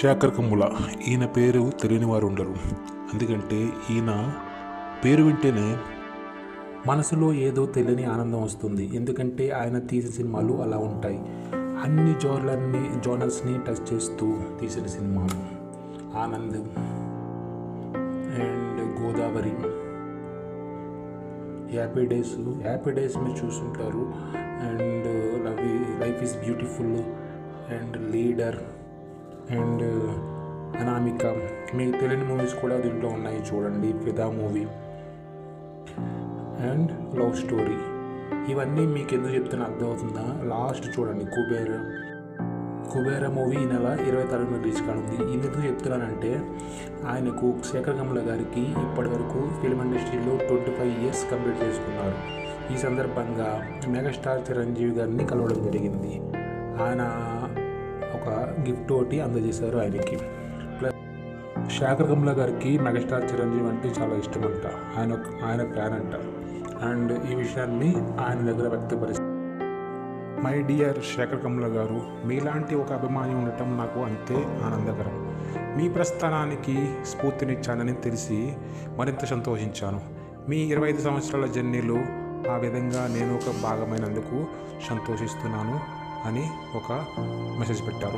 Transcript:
శేఖర్ కమ్ముల. ఈయన పేరు తెలియని వారు ఉండరు ఎందుకంటే ఈయన పేరు వింటేనే మనసులో ఏదో తెలియని ఆనందం వస్తుంది. ఎందుకంటే ఆయన తీసిన సినిమాలు అలా ఉంటాయి. అన్ని జోర్లన్నీ జోనల్స్ని టచ్ చేస్తూ తీసిన cinema. Anand and Godavari. Happy days happy days మీరు చూసుంటారు. And love life is beautiful and leader. And Anamika మీకు తెలియని మూవీస్ కూడా దీంట్లో ఉన్నాయి చూడండి ఫిదా మూవీ అండ్ లవ్ స్టోరీ. ఇవన్నీ మీకు ఎందుకు చెప్తున్నా అర్థమవుతుందా? లాస్ట్ చూడండి కుబేర. కుబేర మూవీ ఈ నెల ఇరవై తారీఖున రిలీజ్ కానుంది. ఇది ఎందుకు చెప్తున్నానంటే ఆయనకు శేఖర్ కమల గారికి ఇప్పటివరకు ఫిల్మ్ ఇండస్ట్రీలో ట్వంటీ ఫైవ్ ఇయర్స్ కంప్లీట్ చేసుకున్నారు. ఈ సందర్భంగా మెగాస్టార్ చిరంజీవి గారిని కలవడం జరిగింది. ఆయన ఒక గిఫ్ట్ ఒకటి అందజేశారు ఆయనకి. ప్లస్ శేఖర్ కమల గారికి మెగాస్టార్ చిరంజీవి అంటే చాలా ఇష్టం అంట ఆయన ఆయన ఫ్యాన్ అంట అండ్ ఈ విషయాన్ని ఆయన దగ్గర వ్యక్తపరిస్తారు మై డియర్ శేఖర్ కమల గారు మీలాంటి ఒక అభిమాని ఉండటం నాకు అంతే ఆనందకరం. మీ ప్రస్థానానికి స్ఫూర్తినిచ్చానని తెలిసి మరింత సంతోషించాను. మీ ఇరవై ఐదు సంవత్సరాల జర్నీలో ఆ విధంగా నేను ఒక భాగమైనందుకు సంతోషిస్తున్నాను అని ఒక మెసేజ్ పెట్టారు.